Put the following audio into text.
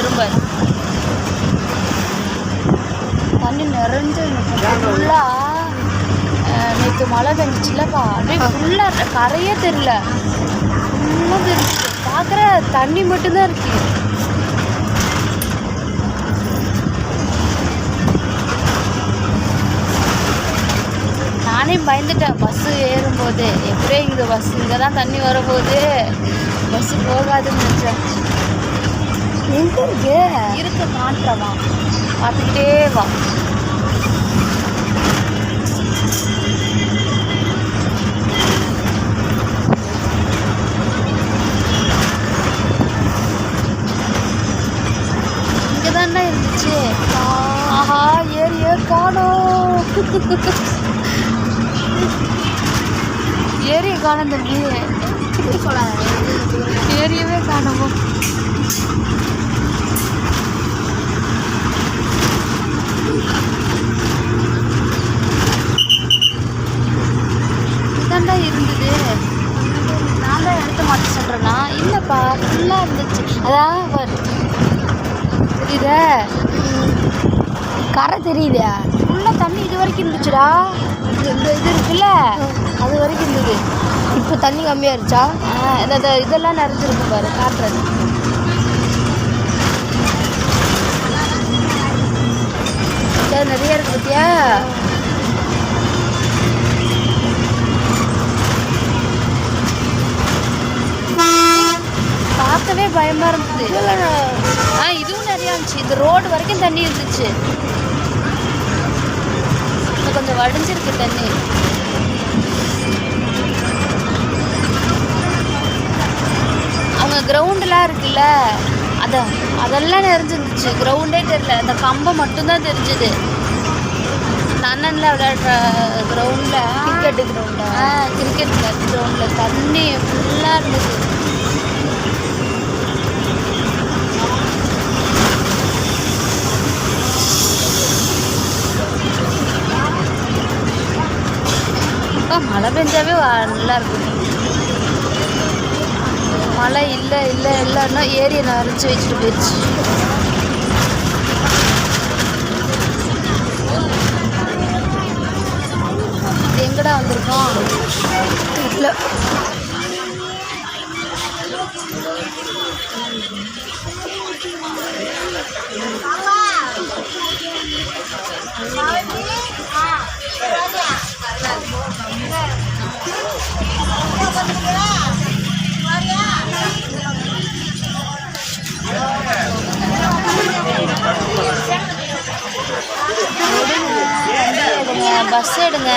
போயிரும் பாரு தண்ணி நிறைஞ்சு ஃபுல்லாக நேற்று மழை பெஞ்சிச்சுலப்பா அப்படியே ஃபுல்லாக கரையே தெரில ஃபுல்லாக தெரிஞ்சு பார்க்குற தண்ணி மட்டும்தான் இருக்கு நானே பயந்துட்டேன் பஸ்ஸு ஏறும்போது எப்படியோ இங்கே பஸ் இங்கே தான் தண்ணி வரப்போகுது பஸ்ஸு போகாதுன்னு நினச்சேன் எங்கே இருக்கு இருக்கு காட்டுறவா பார்த்துக்கிட்டே வா. இங்கே தானே இருந்துச்சு? ஆஹா ஏரியே காணோம். ஏரியை காணும் தம்பி. ஏரியவே காணோமோ இதாண்டா இருந்தது நான் தான் எடுத்து மாட்ட சொல்கிறேன்னா இல்லைப்பா ஃபுல்லாக இருந்துச்சு. அதான் பாரு. கரை தெரியுதா? ஃபுல்லாக தண்ணி இது வரைக்கும் இருந்துச்சுடா. இந்த இது இருக்குல்ல? அது வரைக்கும் இருந்தது. இப்போ தண்ணி கம்மியாக இருச்சா ஆ, இந்த இதெல்லாம் நிறைஞ்சிருக்கு பாரு காட்டுறது பார்க்கவே பயமா இருந்தது. ஆ இதுவும் நிறையா இருந்துச்சு இந்த ரோடு வரைக்கும் தண்ணி இருந்துச்சு கொஞ்சம் வடிஞ்சிருக்கு தண்ணி. அவங்க கிரவுண்டெலாம் இருக்குல்ல அதான் அதெல்லாம் நிறைஞ்சிருந்துச்சு கிரவுண்டே தெரியல. அந்த கம்பம் மட்டும்தான் தெரிஞ்சுது. அண்ணனில் விளையாடுற கிரவுண்டில் கிரிக்கெட்டு கிரவுண்டா ஆ? கிரிக்கெட் கிரவுண்டில் தண்ணி ஃபுல்லாக இருந்தது. அப்பா மழை பெஞ்சாவே வா- நல்லா இருக்கும் மழை இல்லை இல்லை இல்லைன்னா ஏரியை நிறைச்சி வச்சுட்டு போயிடுச்சு. எங்கடா வந்திருக்கோம்? இல்லை. எடுங்க. பஸ் எடுங்க